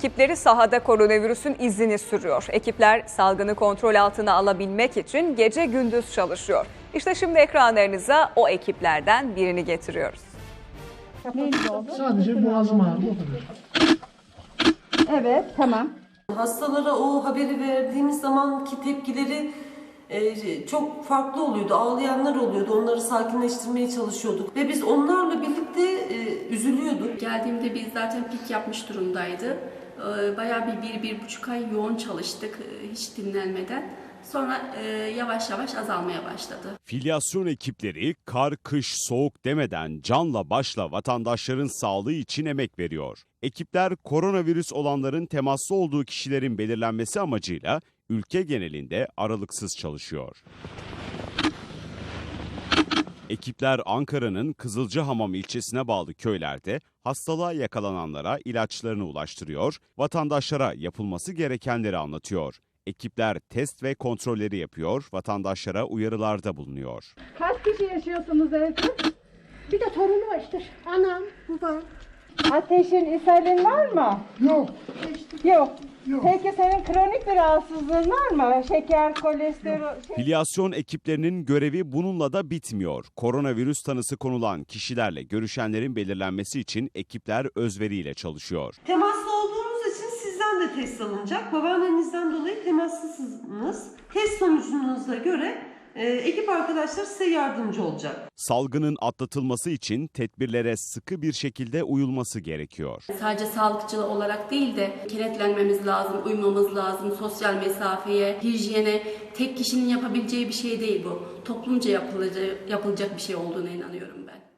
Ekipleri sahada koronavirüsün izini sürüyor. Ekipler salgını kontrol altına alabilmek için gece gündüz çalışıyor. İşte şimdi ekranlarınıza o ekiplerden birini getiriyoruz. Sadece boğazım ağrıdı o kadar. Evet, tamam. Hastalara o haberi verdiğimiz zamanki tepkileri e, çok farklı oluyordu. Ağlayanlar oluyordu. Onları sakinleştirmeye çalışıyorduk. Ve biz onlarla birlikte e, üzülüyorduk. Geldiğimde biz zaten pik yapmış durumdaydı. Ee, Bayağı bir, bir, bir buçuk ay yoğun çalıştık e, hiç dinlenmeden. Sonra e, yavaş yavaş azalmaya başladı. Filyasyon ekipleri kar, kış, soğuk demeden canla başla vatandaşların sağlığı için emek veriyor. Ekipler koronavirüs olanların temaslı olduğu kişilerin belirlenmesi amacıyla ülke genelinde aralıksız çalışıyor. Ekipler Ankara'nın Kızılcahamam ilçesine bağlı köylerde hastalığa yakalananlara ilaçlarını ulaştırıyor, vatandaşlara yapılması gerekenleri anlatıyor. Ekipler test ve kontrolleri yapıyor, vatandaşlara uyarılarda bulunuyor. Kaç kişi yaşıyorsunuz evde? Bir de torunu var işte. Anam, babam. Ateşin, ishalin var mı? Yok. Yok. Yok. Peki senin kronik bir rahatsızlığın var mı? Şeker, kolesterol... şey- Filyasyon ekiplerinin görevi bununla da bitmiyor. Koronavirüs tanısı konulan kişilerle görüşenlerin belirlenmesi için ekipler özveriyle çalışıyor. Temaslı olduğunuz için sizden de test alınacak. Babaannenizden dolayı temaslısınız. Test sonucunuza göre e, ekip arkadaşlar size yardımcı olacak. Salgının atlatılması için tedbirlere sıkı bir şekilde uyulması gerekiyor. Sadece sağlıkçı olarak değil de kenetlenmemiz lazım, uymamız lazım, sosyal mesafeye, hijyene. Tek kişinin yapabileceği bir şey değil bu. Toplumca yapılacak, yapılacak bir şey olduğuna inanıyorum ben.